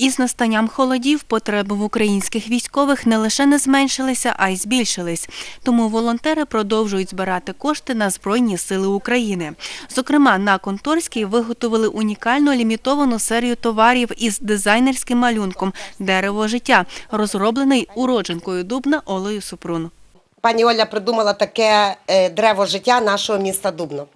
Із настанням холодів потреби в українських військових не лише не зменшилися, а й збільшились. Тому волонтери продовжують збирати кошти на Збройні сили України. Зокрема, на Конторській виготовили унікальну лімітовану серію товарів із дизайнерським малюнком Дерево життя, розроблений уродженкою Дубна Олею Супрун. Пані Оля придумала таке е, древо життя нашого міста Дубно.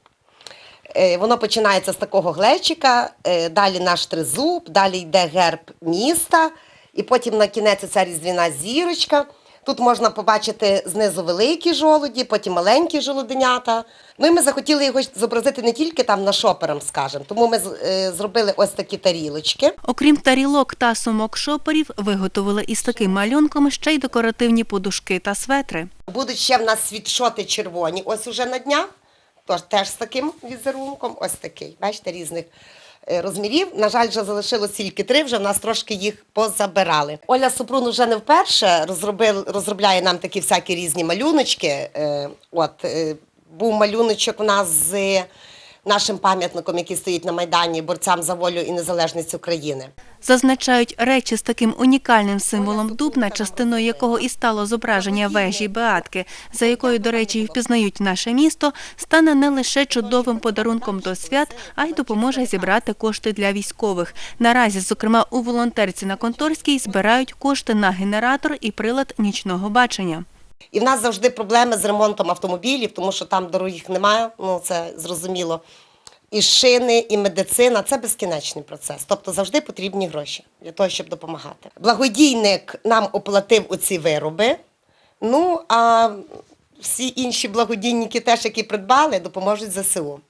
Е, Воно починається з такого глечика, е, далі наш тризуб, далі йде герб міста, і потім на кінець ця різдвяна зірочка. Тут можна побачити знизу великі жолуді, потім маленькі жолуденята. Ну і ми захотіли його зобразити не тільки там на шоперам, скажемо. Тому ми е, зробили ось такі тарілочки. Окрім тарілок та сумок шоперів, виготовили із таким малюнком ще й декоративні подушки та светри. Будуть ще в нас світшоти червоні, ось уже на днях. Теж з таким візерунком, ось такий. Бачите, різних е, розмірів. На жаль, вже залишилось тільки три, вже в нас трошки їх позабирали. Оля Супрун вже не вперше розробив, розробляє нам такі всякі різні малюночки. Е, От, е, був малюночок у нас з нашим пам'ятником, який стоїть на Майдані, борцям за волю і незалежність України. Зазначають, речі з таким унікальним символом Дубна, частиною якого і стало зображення вежі Беатки, за якою, до речі, і впізнають наше місто, стане не лише чудовим подарунком до свят, а й допоможе зібрати кошти для військових. Наразі, зокрема, у волонтерці на Конторській збирають кошти на генератор і прилад нічного бачення. І в нас завжди проблеми з ремонтом автомобілів, тому що там дорогих немає, ну це зрозуміло. І шини, і медицина це безкінечний процес. Тобто завжди потрібні гроші для того, щоб допомагати. Благодійник нам оплатив оці вироби. Ну а всі інші благодійники, теж які придбали, допоможуть ЗСУ.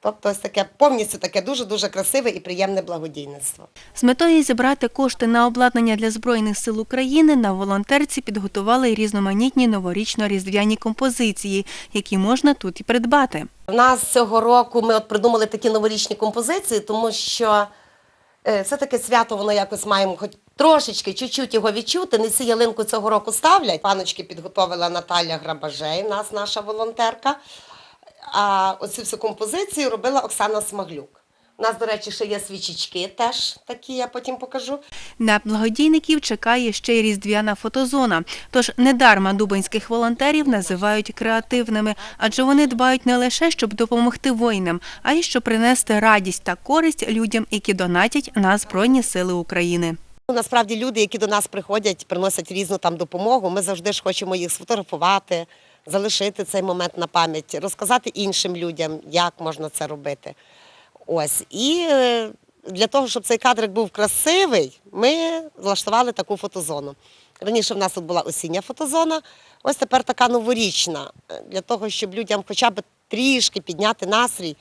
Тобто, ось таке повністю таке дуже дуже красиве і приємне благодійництво. З метою зібрати кошти на обладнання для Збройних сил України на волонтерці підготували різноманітні новорічно-різдвяні композиції, які можна тут і придбати. У нас цього року ми от придумали такі новорічні композиції, тому що е, це таке свято, воно якось маємо хоч трошечки, чуть-чуть його відчути. Не всі ялинку цього року ставлять. Паночки підготовила Наталя Грабажей, нас наша волонтерка. А оцю всю композицію робила Оксана Смаглюк. У нас, до речі, ще є свічечки теж такі, я потім покажу. На благодійників чекає ще й різдвяна фотозона. Тож недарма дубинських волонтерів називають креативними, адже вони дбають не лише щоб допомогти воїнам, а й щоб принести радість та користь людям, які донатять на Збройні Сили України. Ну, Насправді люди, які до нас приходять, приносять різну там допомогу. Ми завжди ж хочемо їх сфотографувати, залишити цей момент на пам'ять, розказати іншим людям, як можна це робити. Ось. І е, для того, щоб цей кадрик був красивий, ми влаштували таку фотозону. Раніше в нас тут була осіння фотозона, ось тепер така новорічна, для того, щоб людям хоча б трішки підняти настрій.